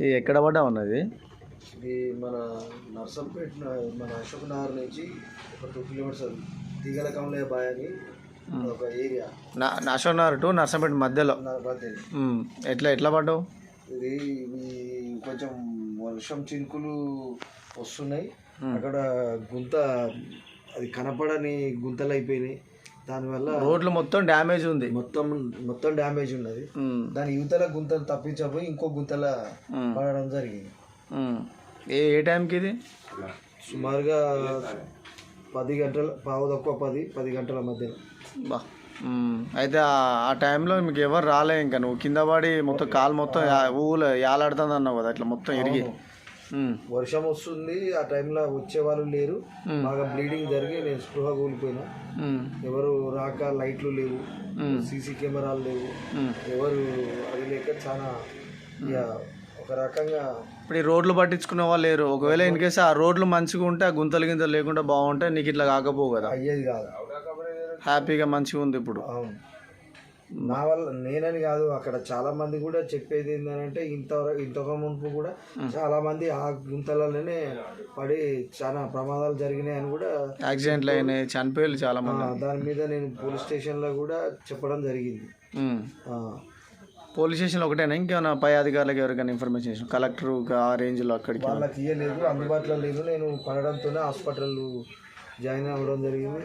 ఇది ఎక్కడ పడ్డా ఉన్నది ఇది మన నర్సంపేట మన అశోక్ నగర్ నుంచి ఒక టూ కిలోమీటర్స్ దిగల కమలే బాయ్ అని ఒక ఏరియా. నా అశోక్నగర్ టు నర్సంపేట మధ్యలో. ఎట్లా ఎట్లా పడ్డావు? ఇది ఇవి కొంచెం వర్షం చినుకులు వస్తున్నాయి. అక్కడ గుంత అది కనపడని గుంతలు అయిపోయినాయి. దానివల్ల రోడ్లు మొత్తం డ్యామేజ్ ఉంది. మొత్తం మొత్తం డ్యామేజ్ ఉన్నది. దాని యువతల గుంతలు తప్పించబోయి ఇంకో గుంతల పడడం జరిగింది. ఏ ఏ టైంకి ఇది? సుమారుగా పది గంటల పావు తక్కువ పది పది గంటల మధ్య బా అయితే ఆ- టైంలో మీకు ఎవరు రాలే ఇంకా. నువ్వు కింద పడి మొత్తం కాలు మొత్తం ఊగులు యాలాడుతుంది అన్నావు కదా అట్లా మొత్తం ఇరిగి. వర్షం వస్తుంది ఆ టైంలో వచ్చే వాళ్ళు లేరు. బాగా బ్లీడింగ్ జరిగి నేను స్పృహ కూలిపోయినా. ఎవరు రాక లైట్లు లేవు. సీసీ కెమెరాలు లేవు. ఎవరు అది లేక చాలా ఇక ఒక రకంగా ఇప్పుడు ఈ రోడ్లు పట్టించుకునే వాళ్ళు లేరు. ఒకవేళ ఇన్ కేసు ఆ రోడ్లు మంచిగా ఉంటే ఆ గుంతలు గింతలు లేకుండా బాగుంటే నీకు ఇట్లా కాకపోవు కదా. అయ్యేది కాదు. హ్యాపీగా మంచిగా ఉంది ఇప్పుడు. అవును. నా వల్ల నేనని కాదు అక్కడ చాలా మంది కూడా చెప్పేది ఏంటంటే ఇంతవరకు ఇంతకు మునుపు కూడా చాలా మంది ఆ గుంతలలోనే పడి చాలా ప్రమాదాలు జరిగినాయి అని కూడా యాక్సిడెంట్లు అయినాయి చనిపోయారు చాలా మంది. దాని మీద నేను పోలీస్ స్టేషన్లో కూడా చెప్పడం జరిగింది. పోలీస్ స్టేషన్ ఒకటేనా? ఇంకేమైనా పై అధికారులకు ఎవరికైనా ఇన్ఫర్మేషన్ ఇచ్చిన? కలెక్టర్ ఆ రేంజ్లో అక్కడికి వాళ్ళకి ఇయ్యలేదు అందుబాటులో లేదు. నేను పడడంతోనే హాస్పిటల్ జాయిన్ అవ్వడం జరిగింది.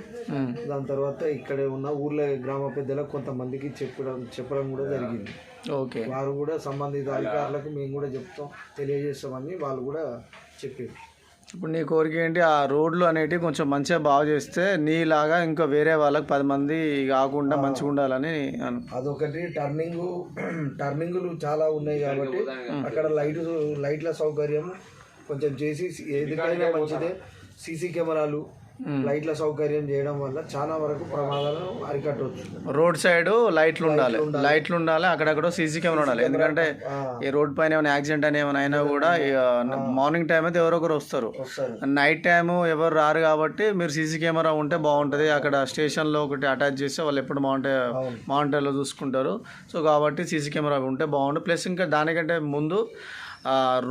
దాని తర్వాత ఇక్కడే ఉన్న ఊర్లో గ్రామ పెద్దలకు కొంతమందికి చెప్పడం చెప్పడం కూడా జరిగింది. ఓకే. వారు కూడా సంబంధిత అధికారులకు మేము కూడా చెప్తాం తెలియజేస్తామని వాళ్ళు కూడా చెప్పారు. ఇప్పుడు నీ కోరిక ఏంటి? ఆ రోడ్లు అనేటివి కొంచెం మంచిగా బాగు చేస్తే నీలాగా ఇంకా వేరే వాళ్ళకి పది మంది కాకుండా మంచిగా ఉండాలని అదొకటి. టర్నింగ్ టర్నింగులు చాలా ఉన్నాయి కాబట్టి అక్కడ లైట్ లైట్ల సౌకర్యం కొంచెం చేసి ఏదికైనా మంచిదే. సీసీ కెమెరాలు లైట్ల సౌకర్యం చేయడం వల్ల చాలా వరకు ప్రమాదాలను అరికట్టవచ్చు. రోడ్ సైడ్ లైట్లు ఉండాలి. లైట్లు ఉండాలి అక్కడక్కడ సీసీ కెమెరా ఉండాలి. ఎందుకంటే ఈ రోడ్ పైన ఏమైనా యాక్సిడెంట్ అని ఏమైనా అయినా కూడా మార్నింగ్ టైం అయితే ఎవరో ఒకరు వస్తారు. నైట్ టైం ఎవరు రారు కాబట్టి మీరు సీసీ కెమెరా ఉంటే బాగుంటుంది. అక్కడ స్టేషన్లో ఒకటి అటాచ్ చేస్తే వాళ్ళు ఎప్పుడు మానిటర్. మానిటర్లో చూసుకుంటారు. సో కాబట్టి సీసీ కెమెరా ఉంటే బాగుంటుంది ప్లస్ ఇంకా దానికంటే ముందు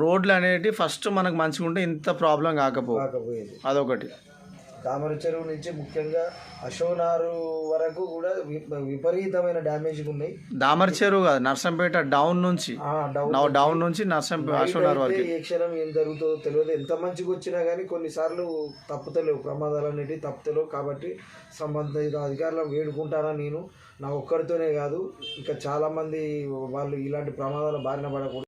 రోడ్లు అనేటివి ఫస్ట్ మనకు మంచిగా ఉంటే ఇంత ప్రాబ్లం కాకపోయేది. అదొకటి. తామర చెరువు నుంచి ముఖ్యంగా అశోనారు వరకు కూడా విపరీతమైన డ్యామేజ్ ఉన్నాయి దామర్ చెరువు కాదు నర్సంపేట డౌన్ నుంచి. డౌన్ నుంచి. నర్సంపేట అశోనగర్ వరకు. అయితే ఏ క్షణం ఏం జరుగుతుందో తెలియదు. ఎంత మంచిగా వచ్చినా కానీ కొన్నిసార్లు తప్పుతలేవు. ప్రమాదాలు అనేటివి తప్పుతలేవు కాబట్టి సంబంధిత అధికారులను వేడుకుంటానా నేను. నా ఒక్కడితోనే కాదు ఇంకా చాలా మంది వాళ్ళు ఇలాంటి ప్రమాదాల బారిన పడకూడదు.